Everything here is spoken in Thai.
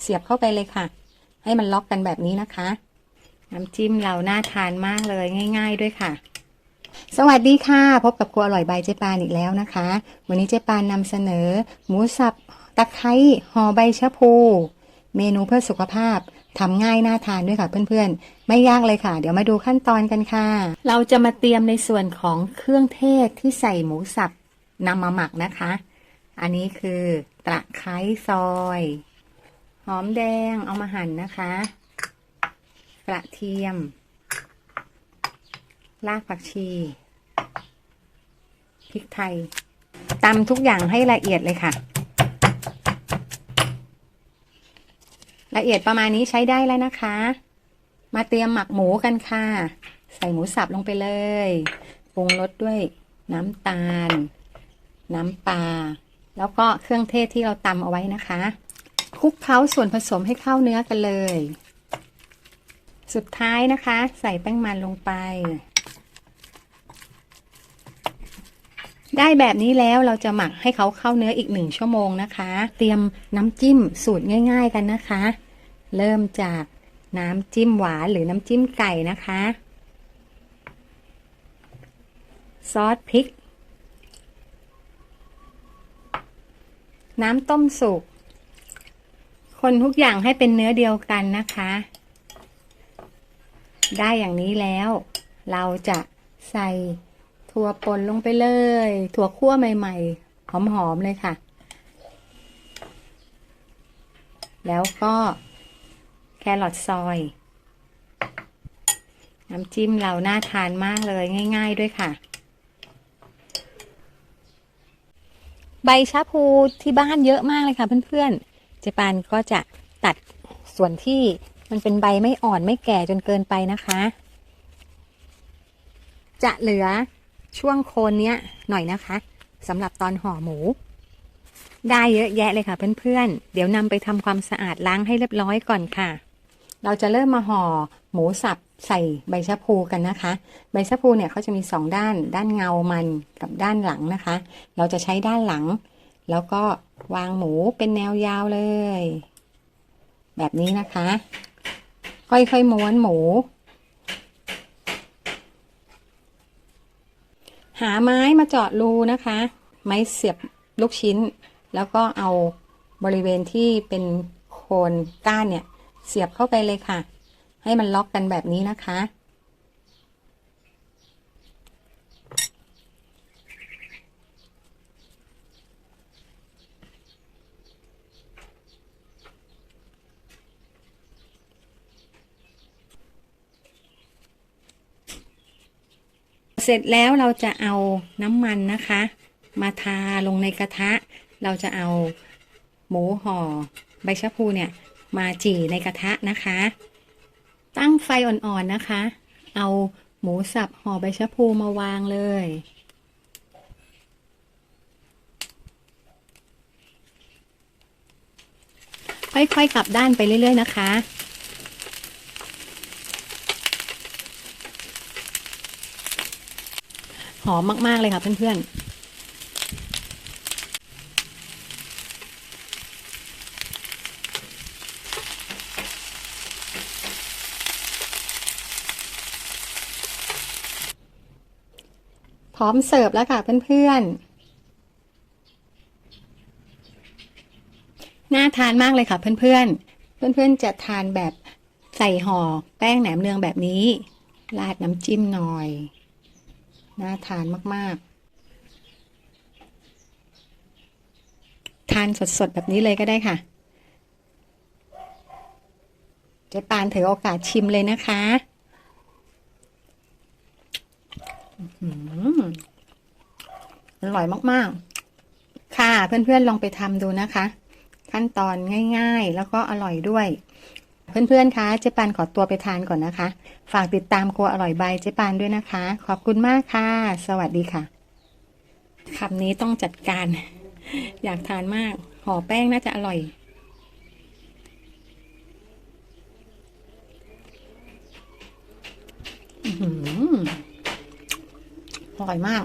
เสียบเข้าไปเลยค่ะ ให้มันล็อกกันแบบนี้นะคะ น้ำจิ้มเราน่าทานมากเลยง่าย ๆ ด้วยค่ะสวัสดีค่ะ พบกับครัวอร่อยใบายเจ๊ปานอีกแล้วนะคะ วันนี้เจ๊ปานนำเสนอ หมูสับตะไคร้ห่อใบชะพู เมนูเพื่อสุขภาพทำง่ายน่าทานด้วยค่ะเพื่อนๆ ไม่ยากเลยค่ะ เดี๋ยวมาดูขั้นตอนกันค่ะ เราจะมาเตรียมในส่วนของเครื่องเทศที่ใส่หมูสับนำมาหมักนะคะ อันนี้คือตะไคร้ซอย อมแดงเอามาหั่นนะคะ กระเทียม รากผักชี พริกไทยตำทุกอย่างให้ละเอียดเลยค่ะ ละเอียดประมาณนี้ใช้ได้แล้วนะคะ มาเตรียมหมักหมูกันค่ะ ใส่หมูสับลงไปเลย ปรุงรสด้วยน้ำตาล น้ำปลา แล้วก็เครื่องเทศที่เราตำเอาไว้นะคะ คลุกเคล้าส่วนผสมให้เข้าเนื้อกันเลย สุดท้ายนะคะ ใส่แป้งมันลงไป ได้แบบนี้แล้วเราจะหมักให้เขาเข้าเนื้ออีกหนึ่งชั่วโมงนะคะ เตรียมน้ำจิ้มสูตรง่าย ๆ กันนะคะ เริ่มจากน้ำจิ้มหวานหรือน้ำจิ้มไก่นะคะ ซอสพริก น้ำต้มสุก คนทุกอย่างให้เป็นเนื้อเดียวกันนะคะ ได้อย่างนี้แล้ว เราจะใส่ถั่วป่นลงไปเลย ถั่วคั่วใหม่ๆ หอมๆเลยค่ะ แล้วก็แครอทซอย น้ำจิ้มเราน่าทานมากเลยง่าย ๆด้วยค่ะ ใบชะพูที่บ้านเยอะมากเลยค่ะเพื่อนๆ เจปานก็จะตัดส่วนที่มันเป็นใบไม่อ่อนไม่แก่จนเกินไปนะคะ จะเหลือช่วงโคนเนี้ยหน่อยนะคะสำหรับตอนห่อหมู ได้เยอะแยะเลยค่ะเพื่อนๆ เดี๋ยวนำไปทำความสะอาดล้างให้เรียบร้อยก่อนค่ะ เราจะเริ่มมาห่อหมูสับใส่ใบชะพูกันนะคะ ใบชะพูเนี่ยเขาจะมีสองด้าน ด้านเงามันกับด้านหลังนะคะ เราจะใช้ด้านหลัง แล้วก็วางหมูเป็นแนวยาวเลย แบบนี้นะคะ ค่อยๆม้วนหมู หาไม้มาเจาะรูนะคะ ไม้เสียบลูกชิ้น แล้วก็เอาบริเวณที่เป็นโคนก้านเนี่ย เสียบเข้าไปเลยค่ะ ให้มันล็อกกันแบบนี้นะคะ ร็จแล้วเราจะเอาน้ำมันนะคะ มาทาลงในกระทะ เราจะเอาหมูห่อใบชะพูเนี่ยมาจี่ในกระทะนะคะ ตั้งไฟอ่อนๆนะคะ เอาหมูสับห่อใบชะพูมาวางเลยค่อยๆกลับด้านไปเรื่อย ๆ นะคะ หอมมาก ๆ เลยค่ะเพื่อนๆพร้อมเสิร์ฟแล้วค่ะเพื่อนๆ น่าทานมากเลยค่ะเพื่อนๆ เพื่อนๆ จะทานแบบใส่ห่อแป้งแหนมเนืองแบบนี้ ราดน้ำจิ้มหน่อย น่าทานมาก ๆ ทานสด ๆ แบบนี้เลยก็ได้ค่ะ เจ๊ปานถือโอกาสชิมเลยนะคะอื้อหืออร่อยมาก ๆ ค่ะ เพื่อน ๆ ลองไปทำดูนะคะ ขั้นตอนง่าย ๆ แล้วก็อร่อยด้วย เพื่อนๆ คะเจ๊ปานขอตัวไปทานก่อนนะคะ ฝากติดตามครัวอร่อยใบเจ๊ปานด้วยนะคะ ขอบคุณมากค่ะ สวัสดีค่ะคำนี้ต้องจัดการ อยากทานมาก ห่อแป้งน่าจะอร่อยอร่อยมาก